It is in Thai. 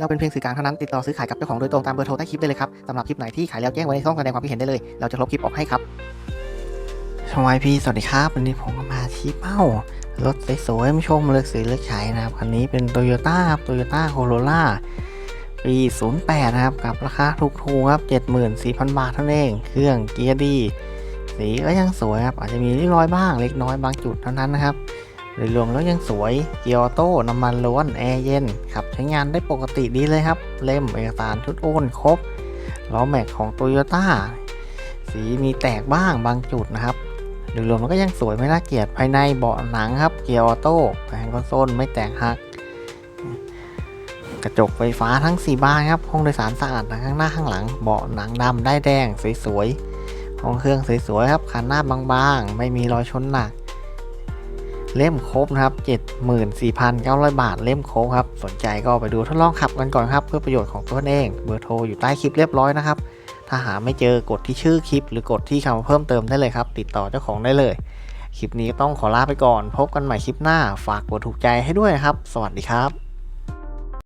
เราเป็นเพียงสื่อกลางเท่านั้นติดต่อซื้อขายกับเจ้าของโดยตรงตามเบอร์โทรใต้คลิปได้เลยครับสำหรับคลิปไหนที่ขายแล้วแจ้งไว้ในช่องแสดงความคิดเห็นได้เลย เราจะลบคลิปออกให้ครับสวัสดีพี่สวัสดีครับ วันนี้ผมก็มาชี้เป้ารถสวยๆไม่ชมเลือกซื้อเลือกใช้นะครับคันนี้เป็น Toyota ครับ Toyota Corolla ปี 08 นะครับ กับราคาถูกๆครับ 74,000 บาทเท่านั้นเอง เครื่องเกียร์ดี สีก็ยังสวยครับ อาจจะมีริ้วรอยบ้างเล็กน้อยบางจุดเท่านั้นนะครับ โดยรวมแล้วยังสวย เกียร์ออโต้น้ำมันล้วนแอร์เย็นขับใช้งานได้ปกติดีเลยครับ เล่มเอกสารชุดโอนครบล้อแม็กของ t o y ยต้าสีมีแตกบ้างบางจุดนะครับโดยรวมมันก็ยังสวยไม่น่าเกลียดภายในเบาะหนังครับ เกียร์ออโต้แผงคอนโซลไม่แตกหัก กระจกไฟฟ้าทั้ง 4 บานครับ ห้องโดยสารสะอาดทั้งข้างหน้าข้างหลัง เบาะหนังดำได้แดงสวยๆห้องเครื่องสวยๆครับคันหน้าบางๆ ไม่มีรอยชนหนัก เล่มครบนะครับ 74,900 บาทเล่มครบครับ สนใจก็ไปดูทดลองขับกันก่อนครับ เพื่อประโยชน์ของตัวเอง เบอร์โทรอยู่ใต้คลิปเรียบร้อยนะครับ ถ้าหาไม่เจอกดที่ชื่อคลิป หรือกดที่คำเพิ่มเติมได้เลยครับ ติดต่อเจ้าของได้เลย คลิปนี้ก็ต้องขอลาไปก่อน พบกันใหม่คลิปหน้า ฝากกดถูกใจให้ด้วยนะครับ สวัสดีครับ